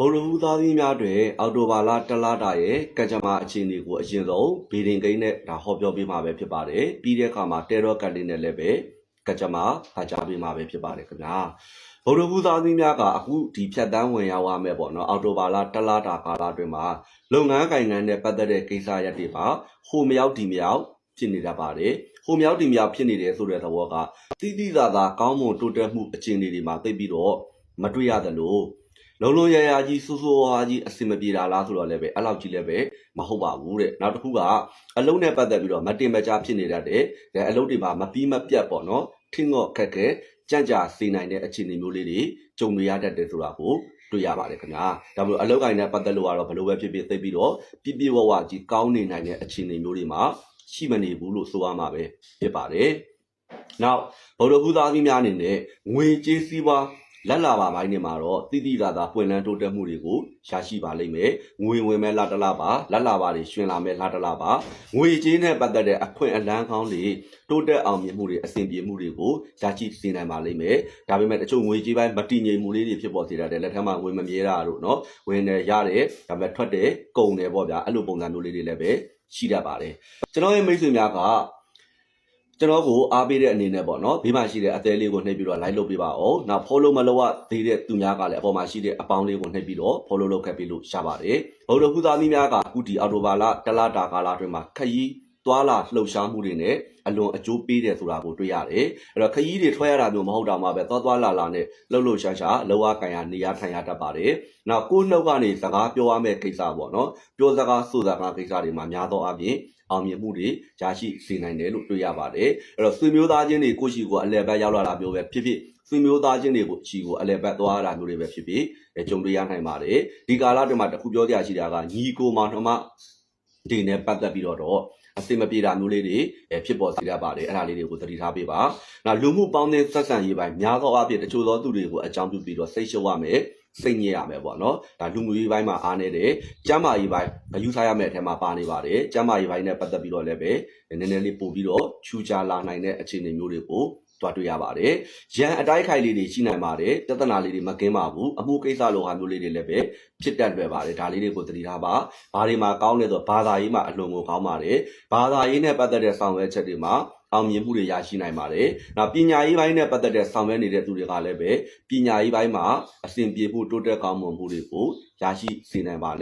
ဗုဒ္ဓဟူးသားသမီးများတွေအော်တိုဘာလတလတာရဲ့ကံကြမ္မာအခြေအနေကိုအရင်ဆုံးဗီဒင်ကိန်းနဲ့ဒါဟောပြောပေးမှာပဲဖြစ်ပါတယ်ပြီးတဲ့အခါမှာတဲရော့ကတ်လေးနဲ့လည်းပဲကံကြမ္မာဖတ်ကြားပေးမှာပဲဖြစ်ပါတယ်ခင်ဗျာဗုဒ္ဓဟူးသားသမီးများကအခုဒီဖြတ်တန်းဝင်ရောက်ရမယ်ပေါ့နော်အော်တိုဘာလတလတာကာလအတွင်းမှာလုပ်ငန်းကိုင်ငန်းနဲ့ပတ်သက်တဲ့ကိစ္စရပ်တွေမှာဟိုမရောက်ဒီမရောက်ဖြစ်နေတတ်ပါတယ်ဟိုမရောက်ဒီမရောက်ဖြစ်နေတယ်ဆိုတဲ့သဘောကတိတိသာသာကောင်းမွန်တိုးတက်မှုအခြေအနေတွေမှာသိပ်ပြီးတော့မတွေ့ရသလို လုံးလုံးရရကြီးစူးစူးဝါးဝါးကြီးအစင်မပြေတာလားဆိုတော့လည်းပဲအဲ့လောက်ကြီးလည်းပဲမဟုတ်ပါဘူးတဲ့နောက်တစ်ခုကအလုံးနဲ့ပတ်သက်ပြီးတော့မတင်မကြားဖြစ်နေတတ်တယ်ဒါအလုံးတွေမှာမပြီးမပြတ်ပေါ့နော်ထင်းငော့ခက်ခဲကြံ့ကြာစေနိုင်တဲ့အခြေအနေမျိုးလေးတွေကြုံရတတ်တယ်ဆိုတာကိုတွေ့ရပါတယ်ခင်ဗျာဒါမျိုးအလုံးကိုင်းနဲ့ပတ်သက်လို့ကတော့ဘယ်လိုပဲဖြစ်ဖြစ်သိပြီးတော့ပြပြဝဝကြီးကောင်းနေနိုင်တဲ့အခြေအနေမျိုးတွေမှာရှိမနေဘူးလို့ဆိုရမှာပဲဖြစ်ပါတယ်နောက်ဗုဒ္ဓဘုရားသီးများအနေနဲ့ငွေကြေးစည်းဝါး လက်လာပါပိုင်းနေမှာတော့တိတိသာသာပွင့်လန်းတိုးတက်မှုတွေကိုရရှိပါလိမ့်မယ်။ငွေဝင်မဲ့လာတလားပါလက်လာပါတွေရှင်လာမဲ့လာတလားပါငွေကြေးနဲ့ပတ်သက်တဲ့အခွင့်အလန်းကောင်းတွေတိုးတက်အောင်မြင်မှုတွေအဆင်ပြေမှုတွေကိုရရှိစေနိုင်ပါလိမ့်မယ်။ဒါပေမဲ့တချို့ငွေကြေးပိုင်းမတည်ငြိမ်မှုလေးတွေဖြစ်ပေါ်စေတတ်တယ်လက်ထက်မှာငွေမမြဲတာတို့နော်ဝင်တယ်ရတယ်ဒါပေမဲ့ထွက်တယ်ကုန်တယ်ပေါ့ဗျာအဲ့လိုပုံစံမျိုးလေးတွေလည်းပဲရှိတတ်ပါတယ်။ကျွန်တော်ရဲ့မိတ်ဆွေများက ကျွန်တော်ကိုအားပေးတဲ့အနေနဲ့ပေါ့နော်ဘေးမှာရှိတဲ့အသေးလေးကိုနှိပ်ပြီးတော့ like လုပ်ပေးပါအောင်။နောက် follow မလုပ်ရသေးတဲ့သူများကလည်းအပေါ်မှာရှိတဲ့အပေါင်းလေးကိုနှိပ်ပြီးတော့ follow လုပ်ခဲ့ပေးလို့ရပါတယ်။ဘုဒ္ဓဖူသားမီးများကအခုဒီအော်တိုဘာလတလတာကာလအတွင်းမှာခရီး သွာလာလှုပ်ရှားမှုတွေနဲ့အလွန်အကျိုးပေးတယ်ဆိုတာကိုတွေ့ရတယ်။အဲ့တော့ခရီးတွေထွက်ရတာမျိုးမဟုတ်တော့မှပဲသွားသွားလာလာနဲ့လှုပ်လှုပ်ရှားရှားလောကကန်ရနေရထိုင်ရတတ်ပါတယ်။နောက်ကိုယ်နှုတ်ကနေစကားပြောရမယ့်ကိစ္စပေါ့နော်။ပြောစကားဆိုစကားကိစ္စတွေမှာများသောအားဖြင့်အောင်မြင်မှုတွေရရှိစေနိုင်တယ်လို့တွေ့ရပါတယ်။အဲ့တော့ဆွေမျိုးသားချင်းတွေကိုရှိကိုအလဲဘက်ရောက်လာတာမျိုးပဲဖြစ်ဖြစ်ဆွေမျိုးသားချင်းတွေကိုချီကိုအလဲဘက်သွားရတာမျိုးတွေပဲဖြစ်ဖြစ်အဲကြုံတွေ့ရနိုင်ပါတယ်။ဒီကာလအတွင်းမှာတစ်ခုပြောပြရှိတာကညီကိုမောင်နှမဒီနဲ့ပတ်သက်ပြီးတော့တော့ အစင်မပြေတာမျိုးလေးတွေအဲဖြစ်ပေါ်စေရပါတယ်အဲ့ဒါလေးတွေကိုသတိထားပေးပါ။နောက်လူမှုပေါင်းသင်းဆက်ဆံရေးပိုင်းများသောအားဖြင့်တချို့သောသူတွေကိုအကြောင်းပြုပြီးတော့စိတ်ရှုပ်ရမယ်စိတ်ညစ်ရမယ်ပေါ့နော်ဒါလူမှုရေးပိုင်းမှာအားနေတယ်ကျမ်းမာရေးပိုင်းအယူဆရမယ့်အထက်မှာပါနေပါတယ်ကျမ်းမာရေးပိုင်းနဲ့ပတ်သက်ပြီးတော့လည်းပဲနည်းနည်းလေးပို့ပြီးတော့ချူချလာနိုင်တဲ့အခြေအနေမျိုးတွေကို တွားတွေ့ရပါတယ်ရန်အတိုက်ခိုက်လေးတွေရှိနိုင်ပါတယ်ပြဿနာလေးတွေမကင်းပါဘူးအမှုကိစ္စလိုဟာမျိုးလေးတွေလည်းပဲဖြစ်တတ်လွယ်ပါတယ်ဒါလေးတွေကိုသတိထားပါဘာတွေမှာကောင်းလဲဆိုဘာသာရေးမှာအလွန်ကိုကောင်းပါတယ်ဘာသာရေးနဲ့ပတ်သက်တဲ့ဆောင်ရွက်ချက်တွေမှာအောင်မြင်မှုတွေရရှိနိုင်ပါတယ်။နောက်ပညာရေးပိုင်းနဲ့ပတ်သက်တဲ့ဆောင်ရွက်နေတဲ့သူတွေကလည်းပဲပညာရေးပိုင်းမှာအဆင်ပြေမှုတိုးတက်ကောင်းမွန်မှုတွေကိုရရှိစေနိုင်ပါ